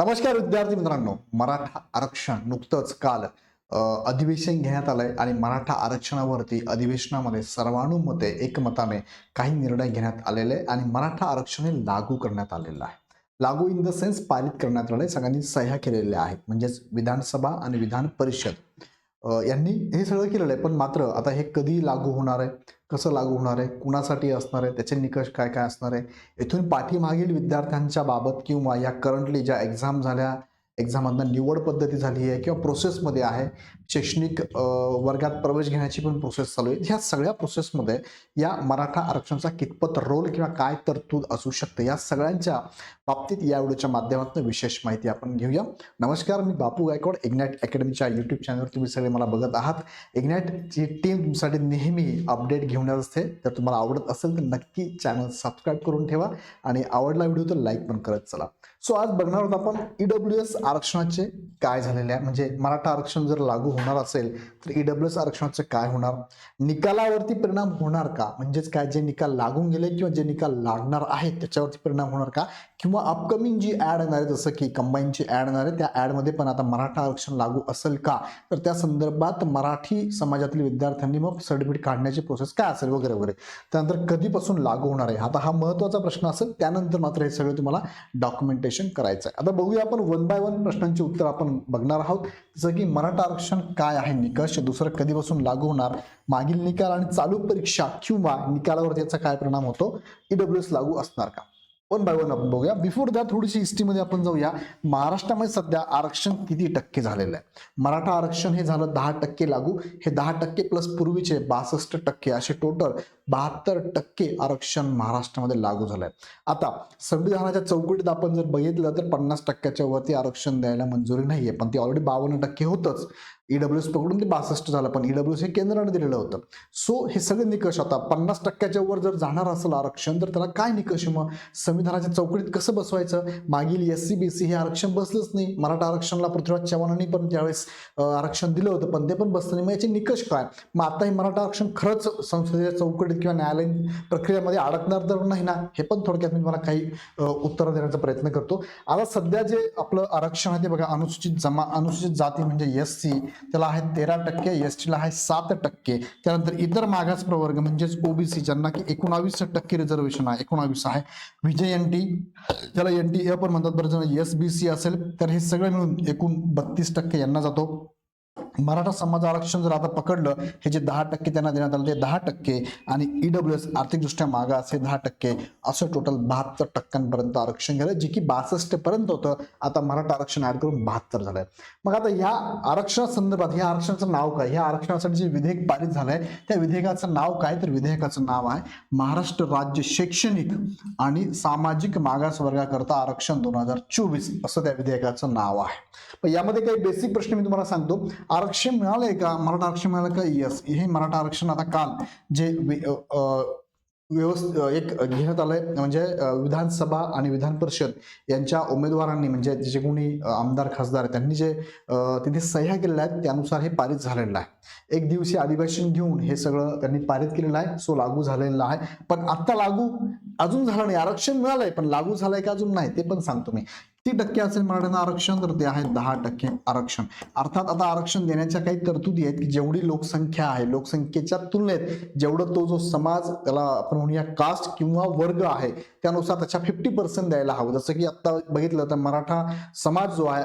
नमस्कार विद्यार्थी मित्रांनो. मराठा आरक्षण नुकतंच काल अधिवेशन घेण्यात आलंय आणि मराठा आरक्षणावरती अधिवेशनामध्ये सर्वानुमते एकमताने काही निर्णय घेण्यात आलेले आहे आणि मराठा आरक्षण हे लागू करण्यात आलेलं आहे. लागू इन द सेन्स पारित करण्यात आलंय सगळ्यांनी सह्या केलेल्या आहेत. म्हणजेच विधानसभा आणि विधान परिषद यांनी हे सगळं केलेलं आहे. पण मात्र आता हे कधी लागू होणार आहे? कसं लागू होणार आहे? कुणासाठी असणार आहे? त्याचे निकष काय काय असणार आहे? इथून पाठीमागील विद्यार्थ्यांच्या बाबत किंवा या करंटली ज्या एक्झाम झाल्या एक्झाममधनं निवड पद्धती झाली आहे किंवा प्रोसेसमध्ये आहे. शैक्षणिक वर्गात प्रवेश घेण्याची पण प्रोसेस चालू आहे. ह्या सगळ्या प्रोसेसमध्ये या मराठा आरक्षणाचा कितपत रोल किंवा काय तरतूद असू शकते या सगळ्यांच्या बाबतीत या व्हिडिओच्या माध्यमातून विशेष माहिती आपण घेऊया. नमस्कार मी बापू गायकवाड इग्नॅट अकॅडमीच्या यूट्यूब चॅनलवर तुम्ही सगळे मला बघत आहात. इग्नॅटची टीम तुमच्यासाठी नेहमी अपडेट घेऊन येत असते. जर तुम्हाला आवडत असेल तर नक्की चॅनल सबस्क्राईब करून ठेवा आणि आवडला व्हिडिओ तर लाईक पण करत चला. सो आज बघणार आहोत आपण ईडब्ल्यू एस आरक्षणाचे काय झालेले आहे? म्हणजे मराठा आरक्षण जर लागू होणार असेल तर ईडब्ल्यू एस आरक्षणाचं काय होणार? निकालावरती परिणाम होणार का? म्हणजेच काय जे निकाल लागून गेले किंवा जे निकाल लागणार आहेत त्याच्यावरती परिणाम होणार का? किंवा अपकमिंग जी ॲड येणार आहे जसं की कंबाईनची ॲड येणार आहे त्या ॲडमध्ये पण आता मराठा आरक्षण लागू असेल का? तर त्या संदर्भात मराठी समाजातील विद्यार्थ्यांनी मग सर्टिफिकेट काढण्याची प्रोसेस काय असेल वगैरे वगैरे. त्यानंतर कधीपासून लागू होणार आहे? आता हा महत्त्वाचा प्रश्न असेल त्यानंतर मात्र हे सगळं तुम्हाला डॉक्युमेंटेशन करायचं आहे. आता बघूया आपण वन बाय वन प्रश्नांची उत्तर आपण बघणार आहोत. जसं की मराठा आरक्षण काय आहे? निकष दुसरं कधीपासून लागू होणार? मागील निकाल आणि चालू परीक्षा किंवा निकालावर याचा काय परिणाम होतो? ईडब्ल्यू एस लागू असणार का? वन बाय वन आपण बघूया. बिफोर दॅट थोडीशी हिस्ट्रीमध्ये आपण जाऊया. महाराष्ट्रामध्ये सध्या आरक्षण किती टक्के झालेलं आहे? मराठा आरक्षण हे झालं दहा टक्के लागू. हे दहा टक्के प्लस पूर्वीचे बासष्ट टक्के असे टोटल बहात्तर टक्के आरक्षण महाराष्ट्रामध्ये लागू झालंय. आता संविधानाच्या चौकटीत आपण जर बघितलं तर पन्नास टक्क्याच्या वरती आरक्षण द्यायला मंजुरी नाहीये. पण ते ऑलरेडी बावन्न टक्के होतंच. ईडब्ल्यू एस पकडून ते बासष्ट झालं पण ईडब्ल्यू एस हे केंद्राने दिलेलं होतं. सो हे सगळे निकष आता पन्नास टक्क्याच्या वर जर जाणार असेल आरक्षण तर त्याला काय निकष मग? संविधानाच्या चौकटीत कसं बसवायचं? मागील एस सी बी सी हे आरक्षण बसलंच नाही. मराठा आरक्षणाला पृथ्वीराज चव्हाणांनी पण त्यावेळेस आरक्षण दिलं होतं पण ते पण बसलं नाही. मग याचे निकष काय? मग आता हे मराठा आरक्षण खरंच संसदेच्या चौकटीत किंवा न्यायालयीन प्रक्रियेमध्ये अडकणार तर नाही ना? हे पण थोडक्यात मी तुम्हाला काही उत्तर देण्याचा प्रयत्न करतो. आता सध्या जे आपलं आरक्षण आहे ते बघा अनुसूचित जमा अनुसूचित जाती म्हणजे एस सी त्याला आहे तेरा टक्के एस टीला आहे सात टक्के. त्यानंतर इतर मागास प्रवर्ग म्हणजेच ओबीसी ज्यांना की एकोणावीस टक्के रिझर्वेशन आहे एकोणावीस आहे. विजय एन टी त्याला एन टी ए पण म्हणतात बरं जण एस बी सी असेल तर हे सगळं मिळून एकूण बत्तीस टक्के यांना जातो. मराठा समाज आरक्षण जर आता पकडलं हे जे दहा टक्के त्यांना देण्यात आलं ते दहा टक्के आणि ईडब्ल्यू एस आर्थिकदृष्ट्या मागास हे दहा टक्के असं टोटल बहात्तर टक्क्यांपर्यंत आरक्षण गेलं जे की बासष्ट पर्यंत होतं. आता मराठा आरक्षण ऍड करून बहात्तर झालंय. मग आता ह्या आरक्षणा संदर्भात ह्या आरक्षणाचं नाव काय? ह्या आरक्षणासाठी जे विधेयक पारित झालंय त्या विधेयकाचं नाव काय? तर विधेयकाचं नाव आहे महाराष्ट्र राज्य शैक्षणिक आणि सामाजिक मागास वर्गाकरता आरक्षण दोन हजार चोवीस असं त्या विधेयकाचं नाव आहे. यामध्ये काही बेसिक प्रश्न मी तुम्हाला सांगतो. आरक्षण आरक्षण मिळालंय का? मराठा आरक्षण मिळालं का? येस हे मराठा आरक्षण आता काल जे व्यवस्थित व्यवस्थ एक घेण्यात आलंय म्हणजे विधानसभा आणि विधान परिषद यांच्या उमेदवारांनी म्हणजे जे कोणी आमदार खासदार आहेत, त्यांनी जे तिथे सह्या केलेल्या आहेत त्यानुसार हे पारित झालेलं आहे. एक दिवशी अधिवेशन घेऊन हे सगळं त्यांनी पारित केलेलं आहे सो लागू झालेलं आहे. पण आता लागू अजून झालं नाही. आरक्षण मिळालंय पण लागू झालंय का अजून नाही ते पण सांगतो मी. किती टक्के असेल मराठ्यांना आरक्षण तर ते आहे दहा टक्के आरक्षण. अर्थात आता आरक्षण देण्याच्या काही तरतुदी आहेत की जेवढी लोकसंख्या आहे लोकसंख्येच्या तुलनेत जेवढं तो जो समाज त्याला आपण म्हणूया कास्ट किंवा वर्ग आहे त्यानुसार त्याच्या फिफ्टी पर्सेंट द्यायला हवं. जसं की आता बघितलं तर मराठा समाज जो आहे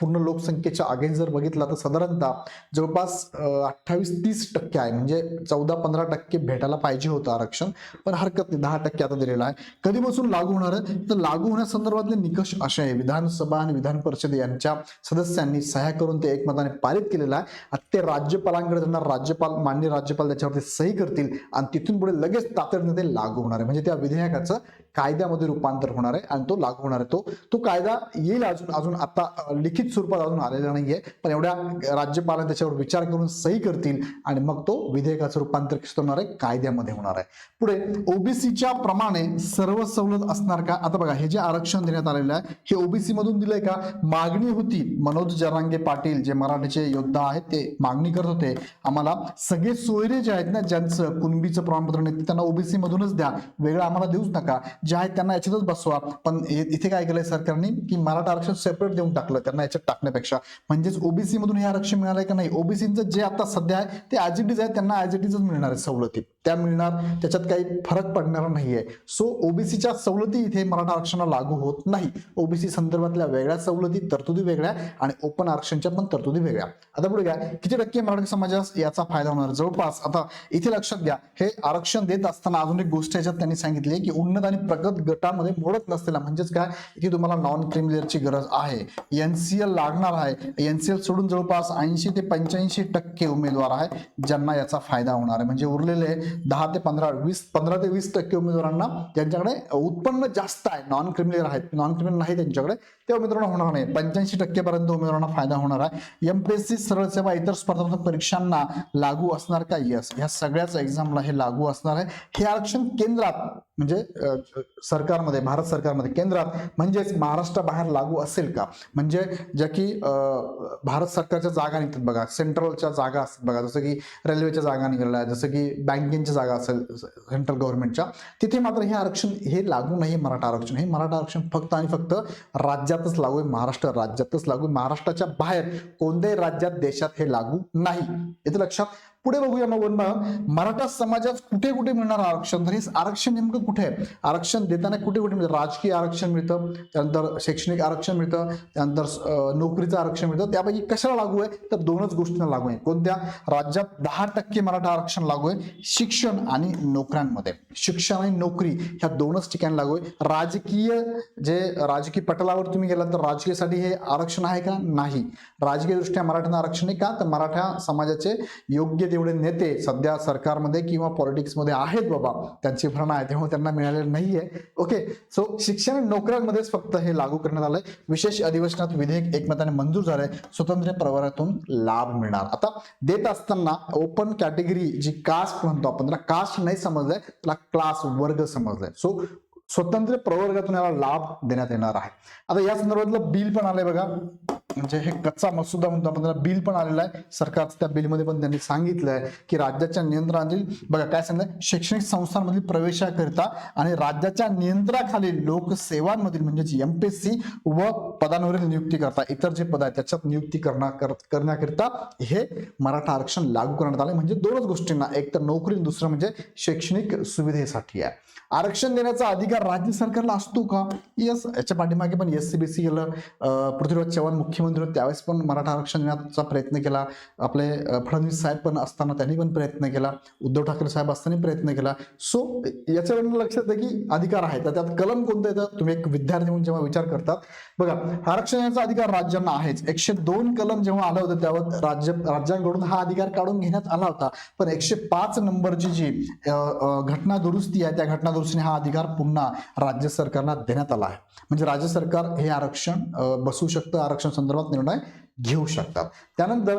पूर्ण लोकसंख्येच्या अगेन्स्ट जर बघितला तर साधारणतः जवळपास अठ्ठावीस तीस टक्के आहे. म्हणजे चौदा पंधरा टक्के भेटायला पाहिजे होतं आरक्षण पण हरकत नाही. दहा टक्के आता दिलेलं आहे. कधीपासून लागू होणार आहे? तर लागू होण्यासंदर्भातले निकष असे आहे. विधानसभा आणि विधान परिषद यांच्या सदस्यांनी सह्या करून ते एकमताने पारित केलेलं आहे. आता ते राज्यपालांकडे जाणार राज्यपाल मान्य राज्यपाल त्याच्यावरती सही करतील आणि तिथून पुढे लगेच तातडीने ते लागू होणार आहे. म्हणजे त्या विधेयकाचं कायद्यामध्ये रूपांतर होणार आहे आणि तो लागू होणार आहे. तो तो कायदा येईल अजून अजून आता लिखित स्वरूपात अजून आलेला नाहीये. पण एवढ्या राज्यपालांनी त्याच्यावर विचार करून सही करतील आणि मग तो विधेयकाचं रूपांतर कसं होणार आहे? कायद्यामध्ये होणार आहे. पुढे ओबीसीच्या प्रमाणे सर्व सवलत असणार का? आता बघा हे जे आरक्षण देण्यात आलेलं आहे हे ओबीसी मधून दिलंय का? मागणी होती. मनोज जरांगे पाटील जे मराठीचे योद्धा आहेत ते मागणी करत होते. आम्हाला सगळे सोयरे जे आहेत ना ज्यांचं कुणबीचं प्रमाणपत्र नाही त्यांना ओबीसी मधूनच द्या. वेगळं आम्हाला देऊच नका. जे आहेत त्यांना याच्यातच बसवा. पण इथे काय केलंय सरकारने? की मराठा आरक्षण सेपरेट देऊन टाकलं त्यांना याच्यात टाकण्यापेक्षा. म्हणजेच ओबीसी मधून हे आरक्षण मिळालंय का नाही? ओबीसीचं जे आता सध्या आहे ते ऍज इट इज आहे त्यांना ऍज इट इजच मिळणार आहे सवलती. त्या मिळणार त्याच्यात काही फरक पडणार नाहीये. सो ओबीसीच्या सवलती इथे मराठा आरक्षणाला लागू होत नाही. ओबीसी संदर्भातल्या वेगळ्या सवलती तरतुदी वेगळ्या आणि ओपन आरक्षणच्या पण तरतुदी वेगळ्या. आता पुढे घ्या. किती टक्के मराठा समाजास याचा फायदा होणार. जवळपास आता इथे लक्षात घ्या. हे आरक्षण देत असताना अजून एक गोष्ट याच्यात त्यांनी सांगितली की उन्नत आणि प्रगत गटामध्ये मोडत नसलेला. म्हणजेच काय? इथे तुम्हाला नॉन क्रिमिलियरची गरज आहे. एनसीएल लागणार आहे. एनसीएल सोडून जवळपास ऐंशी ते पंच्याऐंशी टक्के उमेदवार आहे ज्यांना याचा फायदा होणार आहे. म्हणजे उरलेले दहा ते पंधरा वीस पंधरा ते वीस टक्के उमेदवारांना ज्यांच्याकडे उत्पन्न जास्त आहे. नॉन क्रिमिनल आहेत. नॉन क्रिमिनल नाही त्यांच्याकडे. त्या उमेदवारांना होणार नाही. पंच्याऐंशी टक्केपर्यंत उमेदवारांना फायदा होणार आहे. एमपीएससी सरळ सेवा इतर स्पर्धात्मक परीक्षांना लागू असणार का? यस ह्या सगळ्याच एक्झामला हे लागू असणार आहे. हे आरक्षण केंद्रात म्हणजे सरकारमध्ये भारत सरकारमध्ये केंद्रात म्हणजेच महाराष्ट्राबाहेर लागू असेल का? म्हणजे ज्या की भारत सरकारच्या जागा निघतात बघा सेंट्रलच्या जागा असतात बघा जसं की रेल्वेच्या जागा निघाल्या जसं की बँकिंगच्या जागा असेल सेंट्रल गव्हर्नमेंटच्या तिथे मात्र हे आरक्षण हे लागू नाही मराठा आरक्षण. हे मराठा आरक्षण फक्त आणि फक्त राज्यातच लागू आहे महाराष्ट्र राज्यातच लागू आहे. महाराष्ट्राच्या बाहेर कोणत्याही राज्यात देशात हे लागू नाही. इथे लक्षात पुढे बघूया मग वन मराठा समाजात कुठे कुठे मिळणार आरक्षण? तर हे आरक्षण नेमकं कुठे आहे? आरक्षण देताना कुठे कुठे मिळतं? राजकीय आरक्षण मिळतं त्यानंतर शैक्षणिक आरक्षण मिळतं त्यानंतर नोकरीचं आरक्षण मिळतं. त्यापैकी कशाला लागू आहे? तर दोनच गोष्टींना लागू आहे. कोणत्या? राज्यात दहा टक्के मराठा आरक्षण लागू आहे. शिक्षण आणि नोकऱ्यांमध्ये. शिक्षण आणि नोकरी ह्या दोनच ठिकाणी लागू आहे. राजकीय जे राजकीय पटलावर तुम्ही गेलात तर राजकीयसाठी हे आरक्षण आहे का? नाही. राजकीय दृष्ट्या मराठ्यांना आरक्षण आहे का? तर मराठा समाजाचे योग्य तेवढे नेते सध्या सरकारमध्ये किंवा पॉलिटिक्समध्ये आहेत बाबा. त्यांची भरणा आहे त्यामुळे त्यांना मिळालेलं नाहीये. ओके सो शिक्षण आणि नोकऱ्यांमध्येच फक्त हे लागू करण्यात आलंय. विशेष अधिवेशनात विधेयक एकमताने मंजूर झालंय. स्वतंत्र प्रवर्गातून लाभ मिळणार. आता देत असताना ओपन कॅटेगरी जी कास्ट म्हणतो आपण त्याला कास्ट नाही समजलंय त्याला क्लास वर्ग समजलाय. सो स्वतंत्र प्रवर्गातून याला लाभ देण्यात येणार आहे. आता या संदर्भातलं बिल पण आलंय बघा. म्हणजे हे कच्चा मसुदा म्हणतो आपण बिल पण आलेला आहे. सरकारचं त्या बिलमध्ये पण त्यांनी सांगितलंय की राज्याच्या नियंत्रणातील बघा काय सांगितलं शैक्षणिक संस्थांमधील प्रवेशाकरिता आणि राज्याच्या नियंत्रणाखालील लोकसेवांमधील म्हणजेच एमपीएससी व पदांवरील नियुक्ती करता इतर जे पद आहेत त्याच्यात नियुक्ती करण्या करण्याकरिता हे मराठा आरक्षण लागू करण्यात आले म्हणजे दोनच गोष्टींना एक तर नोकरी दुसरं म्हणजे शैक्षणिक सुविधेसाठी आहे. आरक्षण देण्याचा अधिकार राज्य सरकारला असतो का? यस याच्या पाठीमागे पण एस सी बी सी गेलं पृथ्वीराज चव्हाण मुख्यमंत्री होते त्यावेळेस पण मराठा आरक्षण देण्याचा प्रयत्न केला. आपले फडणवीस साहेब पण असताना त्यांनी पण प्रयत्न केला. उद्धव ठाकरे साहेब असताना प्रयत्न केला. सो याच्यावरून लक्षात येतं की अधिकार आहे. तर त्यात कलम कोणतं येतं? तुम्ही एक विद्यार्थी म्हणून जेव्हा विचार करतात. बघा आरक्षणाचा अधिकार राज्यांना आहेच. एकशे दोन कलम जेव्हा आलं होतं त्यावर राज्य राज्यांकडून हा अधिकार काढून घेण्यात आला होता. पण एकशे पाच नंबरची जी घटना दुरुस्ती आहे त्या घटना दुरुस्तीने हा अधिकार पुन्हा राज्य सरकारला देण्यात आला आहे. म्हणजे राज्य सरकार हे आरक्षण बसू शकतं आरक्षण संदर्भात निर्णय घेऊ शकतात. त्यानंतर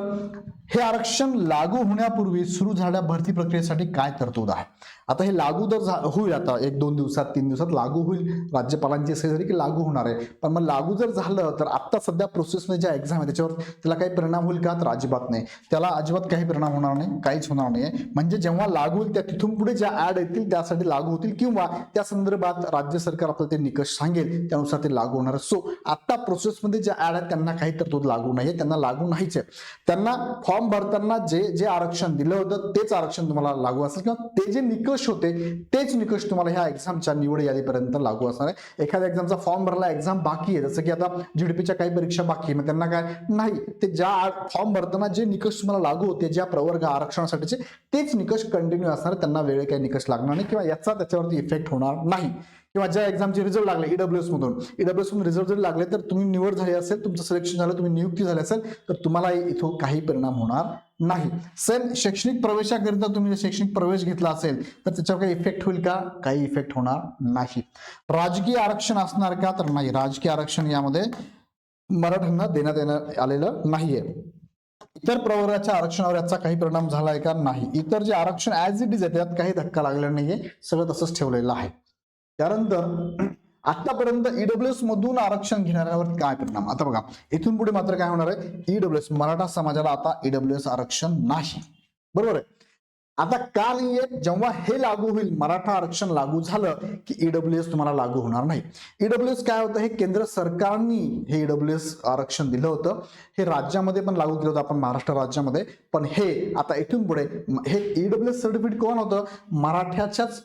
हे आरक्षण लागू होण्यापूर्वी सुरू झालेल्या भरती प्रक्रियेसाठी काय तरतूद आहे? आता हे लागू तर होईल आता एक दोन दिवसात तीन दिवसात लागू होईल. राज्यपालांची असे झाली की लागू होणार आहे. पण मग लागू जर झालं तर आत्ता सध्या प्रोसेसमध्ये ज्या एक्झाम आहे त्याच्यावर त्याला काही परिणाम होईल का? तर अजिबात नाही. त्याला अजिबात काही परिणाम होणार नाही काहीच होणार नाही म्हणजे जेव्हा लागू होईल त्या तिथून पुढे ज्या ऍड येतील त्यासाठी लागू होतील किंवा त्या संदर्भात राज्य सरकार आपल्याला ते निकष सांगेल त्यानुसार ते लागू होणार सो आत्ता प्रोसेसमध्ये ज्या ऍड आहेत त्यांना काही तरतूद लागू नाही. नाहीये त्यांना लागू नाहीच आहे. त्यांना फॉर्म भरताना जे जे आरक्षण दिलं होतं तेच आरक्षण तुम्हाला लागू असेल किंवा ते जे निकष होते तेच निकष तुम्हाला ह्या एक्झामच्या निवड यादीपर्यंत लागू असणार आहे. एखाद्या एक्झामचा फॉर्म भरला एक्झाम बाकी आहे. जसं की आता जीडीपीच्या काही परीक्षा बाकी आहे मग त्यांना काय? नाही. ते ज्या फॉर्म भरताना जे निकष तुम्हाला लागू होते ज्या प्रवर्ग आरक्षणासाठीचे तेच निकष कंटिन्यू असणार. त्यांना वेळ काही निकष लागणार नाही किंवा याचा त्याच्यावरती इफेक्ट होणार नाही. किंवा ज्या एक्झामचे रिझल्ट लागले ईडब्ल्यूएस मधून. ईडब्ल्यूएस मधून रिझल्ट जरी लागले तर तुम्ही निवड झाली असेल तुमचं सिलेक्शन झालं तुम्ही नियुक्ती झाली असेल तर तुम्हाला इथं काही परिणाम होणार नाही. सेम शैक्षणिक प्रवेशाकरिता तुम्ही जर शैक्षणिक प्रवेश घेतला असेल तर त्याच्यावर काही इफेक्ट होईल का? काही इफेक्ट होणार नाही. राजकीय आरक्षण असणार का? तर नाही. राजकीय आरक्षण यामध्ये मराठ्यांना देण्यात येणं आलेलं नाहीये. इतर प्रवर्गाच्या आरक्षणावर याचा काही परिणाम झालाय का? नाही. इतर जे आरक्षण ऍज इट इज आहे त्यात काही धक्का लागलेला नाहीये. सगळं तसंच ठेवलेलं आहे. त्यानंतर आतापर्यंत ईडब्ल्यूएस मधून आरक्षण घेणाऱ्यावर काय परिणाम? आता बघा इथून पुढे मात्र काय होणार आहे? ईडब्ल्यूएस मराठा समाजाला आता ईडब्ल्यूएस आरक्षण नाही. बरोबर आहे? आता का नाहीये जेव्हा हे लागू होईल मराठा आरक्षण लागू झालं की ईडब्ल्यू एस तुम्हाला लागू होणार नाही. ईडब्ल्यू एस काय होतं? हे केंद्र सरकारने हे ईडब्ल्यू एस आरक्षण दिलं होतं. हे राज्यामध्ये पण लागू केलं होतं आपण महाराष्ट्र राज्यामध्ये. पण हे आता इथून पुढे हे ईडब्ल्यू एस सर्टिफिकेट कोण होतं? मराठ्याच्याच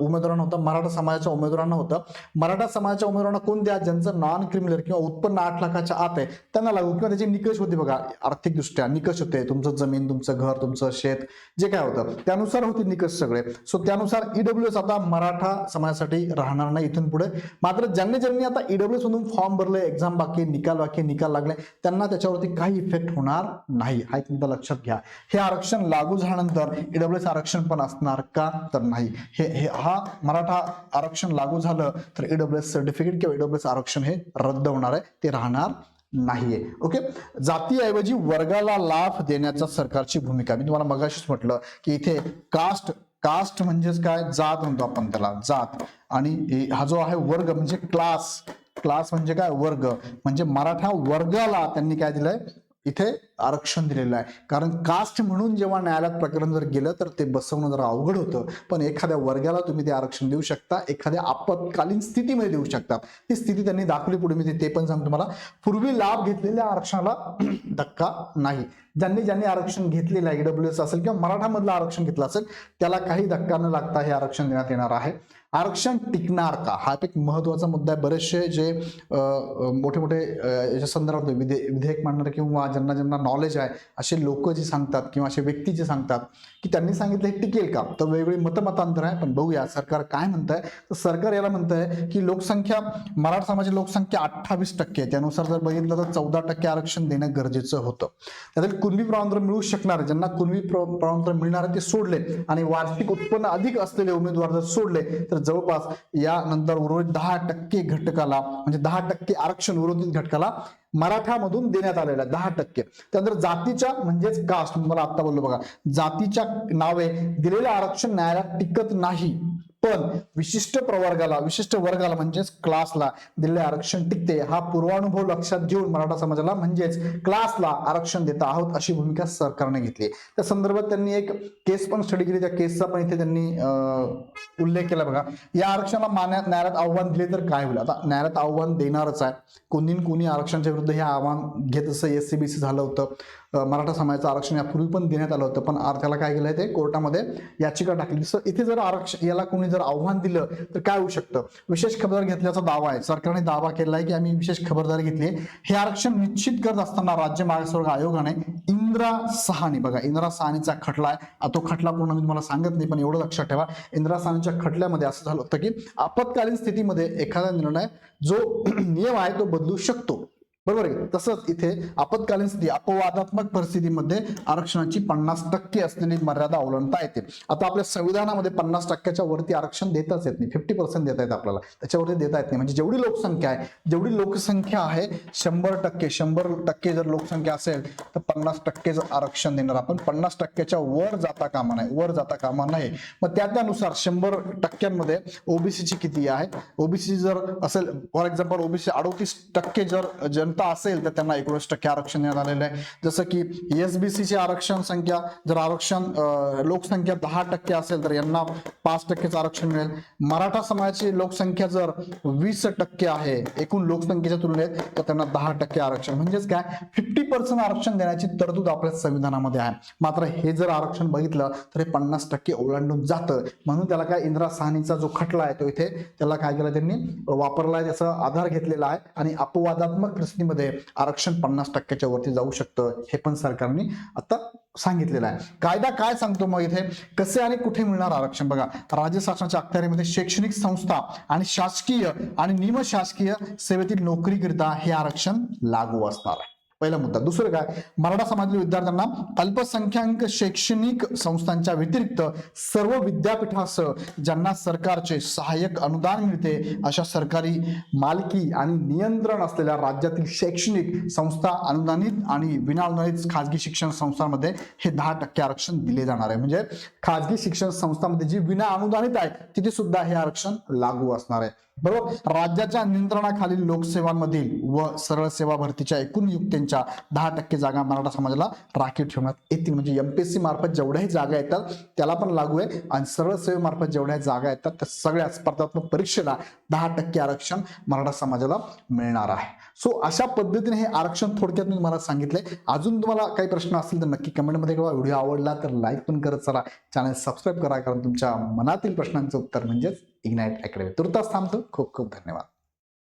उमेदवारांना होतं मराठा समाजाच्या उमेदवारांना होतं. मराठा समाजाच्या उमेदवारांना कोण द्या? ज्यांचं नॉन क्रिमिनल किंवा उत्पन्न आठ लाखाच्या आत आहे त्यांना लागू. किंवा त्याचे निकष होते बघा आर्थिकदृष्ट्या निकष होते. तुमचं जमीन तुमचं घर तुमचं शेत जे काय होतं. त्यानुसार होते निकष सगळे. सो त्यानुसार ईडब्ल्यू एस आता मराठा समाजासाठी राहणार नाही इथून पुढे. मात्र ज्यांनी ज्यांनी आता ईडब्ल्यू एस मधून फॉर्म भरले एक्झाम बाकी निकाल बाकी निकाल लागले त्यांना त्याच्यावरती काही इफेक्ट होणार नाही. हा एक मुद्दा लक्षात घ्या. हे आरक्षण लागू झाल्यानंतर ईडब्ल्यू एस आरक्षण पण असणार का तर नाही. हे हे हा मराठा आरक्षण लागू झालं तर ईडब्ल्यू एस सर्टिफिकेट किंवा ईडब्ल्यू एस आरक्षण हे रद्द होणार आहे. ते राहणार नाहीये. ओके जातीऐवजी वर्गाला लाभ देण्याचा सरकारची भूमिका. मी तुम्हाला मगाशीच म्हटलं की इथे कास्ट कास्ट म्हणजेच काय? जात म्हणतो आपण त्याला. जात. आणि हा जो आहे वर्ग म्हणजे क्लास क्लास म्हणजे काय? वर्ग. म्हणजे मराठा वर्गाला त्यांनी काय दिलंय? इथे आरक्षण दिलेलं आहे. कारण कास्ट म्हणून जेव्हा न्यायालयात प्रकरण जर गेलं तर ते बसवणं जरा अवघड होतं. पण एखाद्या वर्गाला तुम्ही ते आरक्षण देऊ शकता एखाद्या आपत्कालीन स्थितीमध्ये देऊ शकता. ती स्थिती त्यांनी दाखवली पुढे मी ते- पण सांगतो तुम्हाला. पूर्वी लाभ घेतलेल्या आरक्षणाला धक्का नाही. ज्यांनी ज्यांनी आरक्षण घेतलेलं आहे ईडब्ल्यू एस असेल किंवा मराठामधलं आरक्षण घेतलं असेल त्याला काही धक्का न लागता हे आरक्षण देण्यात येणार आहे. आरक्षण टिकणार का? हा एक महत्त्वाचा मुद्दा आहे. बरेचसे जे मोठे मोठे याच्या संदर्भात विधेयक मांडणारे किंवा ज्यांना ज्यांना नॉलेज आहे असे लोक जे सांगतात किंवा असे व्यक्ती जे सांगतात की त्यांनी सांगितलं हे टिकेल का? तर वेगवेगळी मतमतांतर आहे. पण बघूया सरकार काय म्हणत आहे तर सरकार याला म्हणत आहे की लोकसंख्या मराठा समाजाची लोकसंख्या अठ्ठावीस टक्के आहे. त्यानुसार जर बघितलं तर चौदा टक्के आरक्षण देणं गरजेचं होतं. त्यातील कुणबी प्रमाणपत्र मिळू शकणार? ज्यांना कुणबी प्रमाणपत्र मिळणार आहे ते सोडले. आणि वार्षिक उत्पन्न अधिक असलेले उमेदवार जर सोडले तर जवळपास यानंतर उर्वरित दहा टक्के घटकाला म्हणजे दहा टक्के आरक्षण उर्वरित घटकाला मराठामधून देण्यात आलेलं आहे दहा टक्के. त्यानंतर जातीच्या म्हणजेच कास्ट मला आता बोललो बघा. जातीच्या नावे दिलेलं आरक्षण न्यायालयात टिकत नाही. पण विशिष्ट प्रवर्गाला विशिष्ट वर्गाला म्हणजेच क्लासला दिलेले आरक्षण टिकते हा पूर्वानुभव लक्षात घेऊन मराठा समाजाला म्हणजेच क्लासला आरक्षण देत आहोत अशी भूमिका सरकारने घेतली. त्या संदर्भात त्यांनी एक केस पण स्टडी केली त्या केसचा पण इथे त्यांनी उल्लेख केला बघा. या आरक्षणाला मान्या न्यायालयात आव्हान दिले तर काय होईल? आता न्यायालयात आव्हान देणारच आहे. कोणी कोणी आरक्षणाच्या विरुद्ध हे आव्हान घेत असं एस सी बी सी झालं होतं. मराठा समाजाचं आरक्षण यापूर्वी पण देण्यात आलं होतं पण आर त्याला काय केलं ते? कोर्टामध्ये याचिका टाकली. सो इथे जर आरक्षण याला कोणी जर आव्हान दिलं तर काय होऊ शकतं? विशेष खबरदारी घेतल्याचा दावा आहे. सरकारने दावा केला आहे की आम्ही विशेष खबरदारी घेतली आहे. हे आरक्षण निश्चित करत असताना राज्य मागासवर्ग आयोगाने इंदिरा सहानी बघा इंदिरा सहानीचा खटला आहे. तो खटला पूर्ण मी तुम्हाला सांगत नाही पण एवढं लक्षात ठेवा. इंदिरा सहानीच्या खटल्यामध्ये असं झालं होतं की आपत्कालीन स्थितीमध्ये एखादा निर्णय जो नियम आहे तो बदलू शकतो. बरोबर आहे तसंच इथे आपत्कालीन स्थिती अपवादात्मक परिस्थितीमध्ये आरक्षणाची पन्नास टक्के असलेली मर्यादा अवलंबता येते. आता आपल्या संविधानामध्ये पन्नास टक्क्याच्या वरती आरक्षण देताच येत नाही. फिफ्टी पर्सेंट देता येत आपल्याला. त्याच्यावरती देता येत नाही. म्हणजे जेवढी लोकसंख्या आहे जेवढी लोकसंख्या आहे शंभर टक्के शंभर टक्के जर लोकसंख्या असेल तर पन्नास टक्केच आरक्षण देणार आपण पन्नास टक्क्याच्या वर जाता कामा नाही वर जाता कामा नाही. मग त्या त्यानुसार शंभर टक्क्यांमध्ये ओबीसीची किती आहे? ओबीसी जर असेल फॉर एक्झाम्पल ओबीसी अडोतीस टक्के जर जन जनता असेल तर त्यांना एकोणीस टक्के आरक्षण देण्यात आलेलं आहे. जसं की एसबीसीची आरक्षण संख्या जर आरक्षण लोकसंख्या दहा टक्के असेल तर यांना पाच टक्केच आरक्षण मिळेल. मराठा समाजाची लोकसंख्या जर वीस टक्के आहे एकूण लोकसंख्येच्या तुलनेत तर त्यांना दहा टक्के आरक्षण. म्हणजेच काय? फिफ्टी पर्सेंट आरक्षण देण्याची तरतूद आपल्या संविधानामध्ये आहे. मात्र हे जर आरक्षण बघितलं तर हे पन्नास टक्के ओलांडून जातं. म्हणून त्याला काय इंदिरा साहनीचा जो खटला आहे तो इथे त्याला काय केलं त्यांनी? वापरला आहे त्याचा आधार घेतलेला आहे. आणि अपवादात्मक परिस्थितीमध्ये आरक्षण पन्नास टक्क्याच्या वरती जाऊ शकतं हे पण सरकारने आता सांगितलेलं आहे. कायदा काय सांगतो मग इथे? कसे आणि कुठे मिळणार आरक्षण? बघा राज्य शासनाच्या अखत्यारीमध्ये शैक्षणिक संस्था आणि शासकीय आणि निमशासकीय सेवेतील नोकरीकरिता हे आरक्षण लागू असणार आहे. पहिला मुद्दा. दुसरं काय? मराठा समाजातील विद्यार्थ्यांना अल्पसंख्याक शैक्षणिक संस्थांच्या व्यतिरिक्त सर्व विद्यापीठासह ज्यांना सरकारचे सहाय्यक अनुदान मिळते अशा सरकारी मालकी आणि नियंत्रण असलेल्या राज्यातील शैक्षणिक संस्था अनुदानित आणि विनाअनुदानित खाजगी शिक्षण संस्थांमध्ये हे दहा टक्के आरक्षण दिले जाणार आहे. म्हणजे खाजगी शिक्षण संस्थांमध्ये जी विना अनुदानित आहे तिथे सुद्धा हे आरक्षण लागू असणार आहे. बरोबर? राज्याच्या नियंत्रणाखालील लोकसेवांमधील व सरळ सेवा भरतीच्या एकूण नियुक्त्यांच्या दहा टक्के जागा मराठा समाजाला राखीव ठेवण्यात येतील. म्हणजे एमपीएससी मार्फत जेवढ्याही जागा येतात त्याला पण लागू आहे. आणि सरळ सेवेमार्फत जेवढ्या जागा येतात त्या सगळ्या स्पर्धात्मक परीक्षेला दहा टक्के आरक्षण मराठा समाजाला मिळणार आहे. सो अशा पद्धतीने हे आरक्षण थोडक्यात मी तुम्हाला सांगितलंय. अजून तुम्हाला काही प्रश्न असतील तर नक्की कमेंटमध्ये कळवा. व्हिडिओ आवडला तर लाईक पण करत चला. चॅनल सबस्क्राईब करा कारण तुमच्या मनातील प्रश्नांचं उत्तर म्हणजेच इग्नाईट अकॅडमी तुर्तास थांबतो. खूप खूप धन्यवाद.